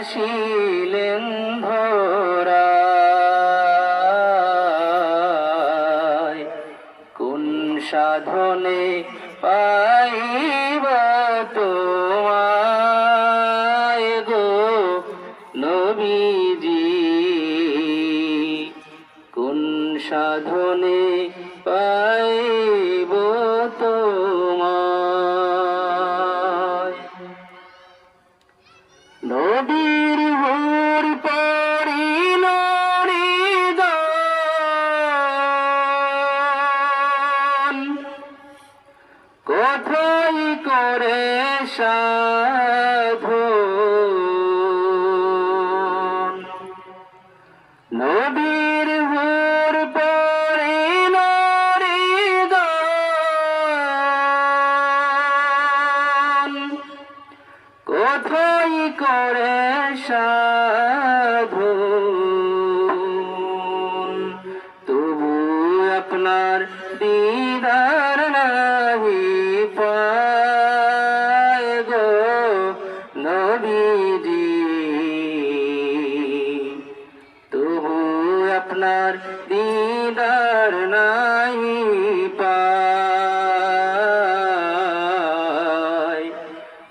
আসিলেন ধরায় কোন সাধনে পাইব তোমায় গো নবীজি? কোন সাধনে পাইব করে সাধু। নদীর ভোর হৃদয় কোথায় করে সাধু? তবু আপনার দিদার আপনার দিদার নাই পায়।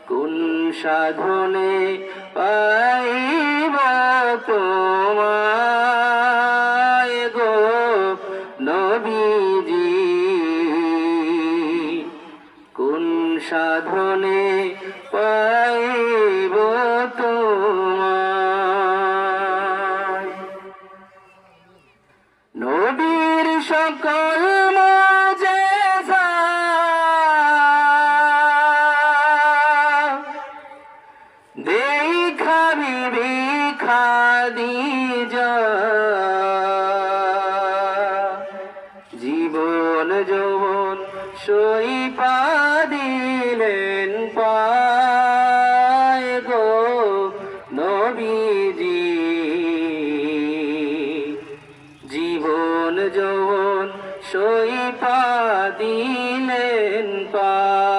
কোন সাধনে পাইব তোমায় গো নবীজি? কোন সাধনে খাদিজা জীবন যৌবন সই পা দিলেন পায় গো নবীজি। জীবন যৌবন সই পা দিলেন পায়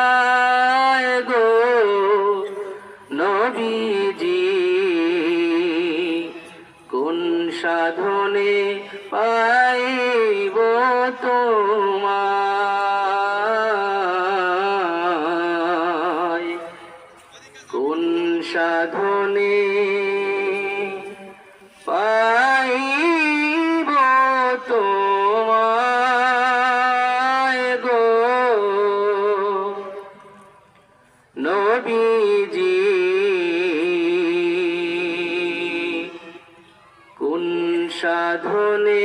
সাধনে পাইব তোমায়। কোন সাধনে পাইব তোমায় গো? নবীজি সাধনে